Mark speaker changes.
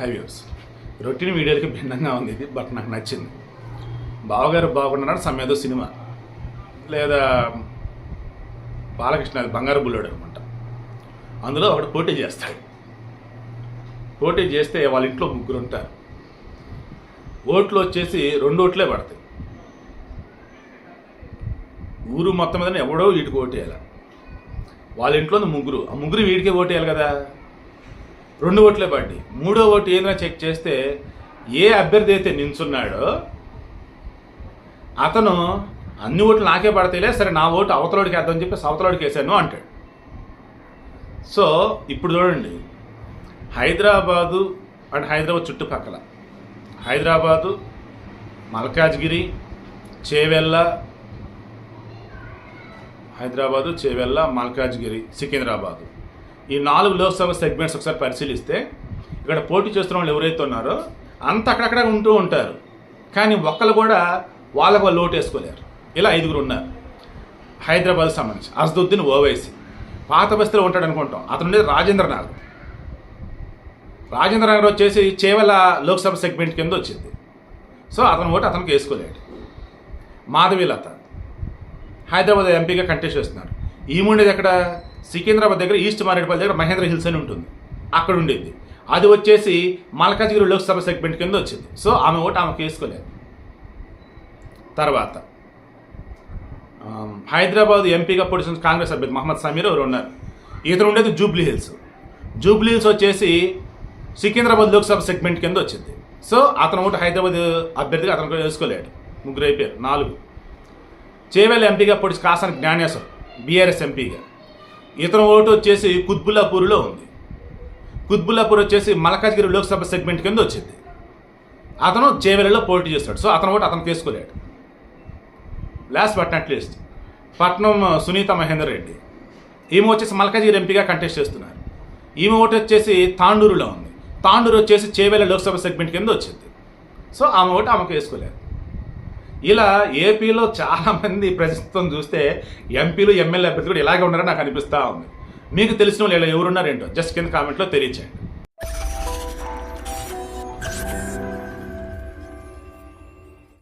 Speaker 1: హైవ్యూస్. Routine వీడియోలకి భిన్నంగా ఉంది ఇది బట్ నాకు నచ్చింది. బావగారు బాగున్నాడు సమేదో సినిమా. లేదా బాలకృష్ణ బంగారు బుల్లోడు అనమాట అందులో ఒకడు పోటీ చేస్తాడు. పోటీ చేస్తే వాళ్ళ ఇంట్లో ముగ్గురు ఉంటారు. ఓట్లు వచ్చేసి రెండు ఓట్లే పడతాయి. ఊరు మొత్తం మీద ఎవడో వీటికి ఓటేయాలి. వాళ్ళ ఇంట్లో ముగ్గురు. ఆ ముగ్గురు వీడికే ఓటేయాలి కదా. రెండు ఓట్లే పడ్డి మూడో ఓటు ఏదైనా చెక్ చేస్తే ఏ అభ్యర్థి అయితే నించున్నాడో అతను అన్ని ఓట్లు నాకే పడతాయిలే సరే నా ఓటు అవతలోడికి వేద్దామని చెప్పి అవతలోడికి వేసాను అంటాడు. సో ఇప్పుడు చూడండి. హైదరాబాదు అండ్ హైదరాబాద్ చుట్టుపక్కల. హైదరాబాదు మల్కాజ్గిరి చేవెల్ల హైదరాబాదు చేవెల్ల మల్కాజ్గిరి సికింద్రాబాదు. ఈ నాలుగు లోక్సభ సెగ్మెంట్స్ ఒకసారి పరిశీలిస్తే ఇక్కడ పోటీ చేస్తున్న వాళ్ళు ఎవరైతే ఉన్నారో అంత అక్కడక్కడ ఉంటూ ఉంటారు. కానీ ఒక్కరు కూడా వాళ్ళకు వాళ్ళు ఓటు వేసుకోలేరు. ఇలా ఐదుగురు ఉన్నారు. హైదరాబాద్ సంబంధించి అసదుద్దీన్ ఓవైసీ. పాత బస్తీలో ఉంటాడు అనుకుంటాం. అతను ఉండేది రాజేంద్ర నగర్ రాజేంద్ర నగర్ వచ్చేసి చేవల లోక్సభ సెగ్మెంట్ కింద వచ్చింది. సో అతను ఓటు అతనికి వేసుకోలేడు. మాధవీలత. హైదరాబాద్ ఎంపీగా కంటెస్ట్ చేస్తున్నారు. ఈమె ఉండేది ఎక్కడ? సికింద్రాబాద్ దగ్గర ఈస్ట్ మారేడుపల్లి దగ్గర మహేంద్ర హిల్స్ అని ఉంటుంది. అక్కడ ఉండేది. అది వచ్చేసి మల్కాజ్గిరి లోక్సభ సెగ్మెంట్ కింద వచ్చింది. సో ఆమె ఓటు ఆమెకు వేసుకోలేదు తర్వాత హైదరాబాద్ ఎంపీగా పొడిచిన కాంగ్రెస్ అభ్యర్థి మహమ్మద్ సమీర్ ఎవరు ఉన్నారు? ఇతను ఉండేది జూబ్లీ హిల్స్. జూబ్లీ హిల్స్ వచ్చేసి సికింద్రాబాద్ లోక్సభ సెగ్మెంట్ కింద వచ్చింది. సో అతను ఓటు హైదరాబాద్ అభ్యర్థిగా అతను కూడా వేసుకోలేడు ముగ్గురు అయిపోయారు. నాలుగు. చేవేల ఎంపీగా పొడిచి కాసాని జ్ఞానేశ్వర్. బీఆర్ఎస్ ఎంపీగా. ఇతను ఓటు వచ్చేసి కుత్బుల్లాపూర్లో ఉంది. కుత్బుల్లాపూర్ వచ్చేసి మలకాజ్గిరి లోక్సభ సెగ్మెంట్ కింద వచ్చింది. అతను చేవెలలో పోటీ చేస్తాడు. సో అతను ఓటు అతను తీసుకోలేడు last but not least Patnam Sunitha Mahender Reddy. ఈమె వచ్చేసి మల్కాజ్గిరి ఎంపీగా కంటెస్ట్ చేస్తున్నారు. ఈమె ఓటు వచ్చేసి తాండూరులో ఉంది. తాండూరు వచ్చేసి చేవేల లోక్సభ సెగ్మెంట్ కింద వచ్చింది. సో ఆమె ఓటు ఆమెకు వేసుకోలేదు. ఇలా ఏపీలో చాలామంది ప్రస్తుతం చూస్తే ఎంపీలు ఎమ్మెల్యే అభ్యర్థులు కూడా ఇలాగే ఉన్నారని నాకు అనిపిస్తూ ఉంది. మీకు తెలిసిన వాళ్ళు ఇలా ఎవరున్నారేంటో జస్ట్ కింద కామెంట్లో తెలియచేయండి.